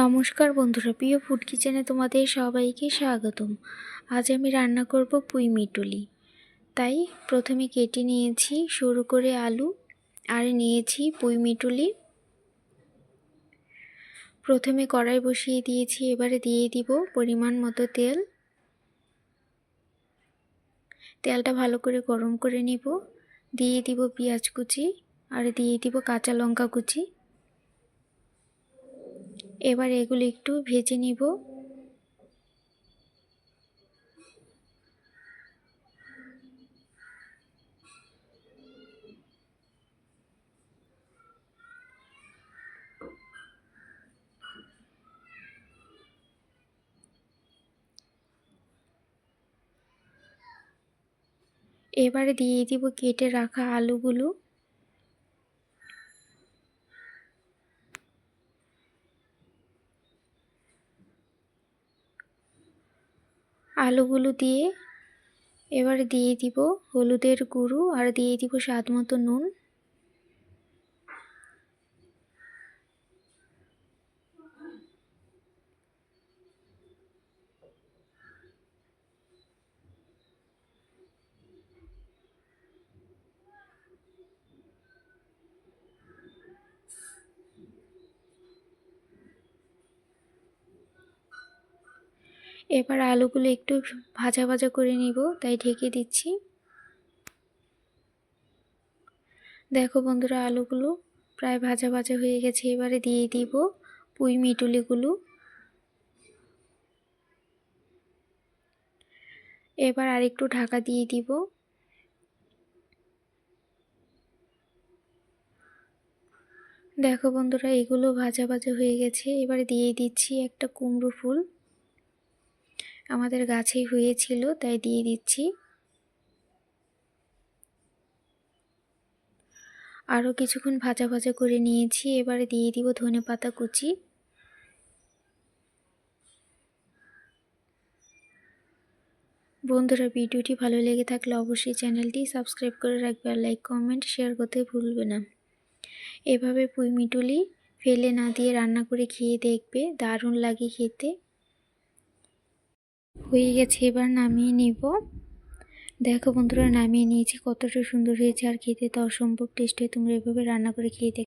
নমস্কার বন্ধুরা, প্রিয় ফুড কিচেনে তোমাদের সবাইকে স্বাগতম। আজ আমি রান্না করব পুঁই মিটুলি। তাই প্রথমে কেটে নিয়েছি সরু করে আলু, আর নিয়েছি পুঁই মিটুলি। প্রথমে কড়াই বসিয়ে দিয়েছি, এবারে দিয়ে দিব পরিমাণ মতো তেল। তেলটা ভালো করে গরম করে নিব। দিয়ে দিব পেঁয়াজ কুচি, আর দিয়ে দিব কাঁচা লঙ্কা কুচি। এবার এগুলো একটু ভেজে নিব। এবারে দিয়ে দিব কেটে রাখা আলুগুলো। আলুগুলো দিয়ে এবার দিয়ে দিব হলুদের গুঁড়ো আর দিয়ে দিব স্বাদ মতো নুন। এবার আলুগুলো একটু ভাজা ভাজা করে নিব, তাই ঢেকে দিচ্ছি। দেখো বন্ধুরা, আলুগুলো প্রায় ভাজা ভাজা হয়ে গেছে, এবারে দিয়ে দিব পুঁই মিটুলিগুলো। এবার আরেকটু ঢাকা দিয়ে দিব। দেখো বন্ধুরা, এগুলো ভাজা ভাজা হয়ে গেছে, এবারে দিয়ে দিচ্ছি একটা কুমড়ো ফুল। আমাদের গাছেই হয়েছিল, তাই দিয়ে দিচ্ছি। আরও কিছুক্ষণ ভাজা ভাজা করে নিয়েছি, এবারে দিয়ে দিব ধনে পাতা কুচি। বন্ধুরা, ভিডিওটি ভালো লেগে থাকলে অবশ্যই চ্যানেলটি সাবস্ক্রাইব করে রাখবে আর লাইক, কমেন্ট, শেয়ার করতে ভুলবে না। এভাবে পুঁই মিটুলি ফেলে না দিয়ে রান্না করে খেয়ে দেখবে, দারুণ লাগে খেতে। হয়ে গেছে, এবার নামিয়ে নিব। দেখো বন্ধুরা, নামিয়ে নিয়েছি, কতটা সুন্দর হয়েছে আর খেতে। তো অসম্ভব টেস্ট হয়, তোমরা এভাবে রান্না করে খেয়ে দেখ।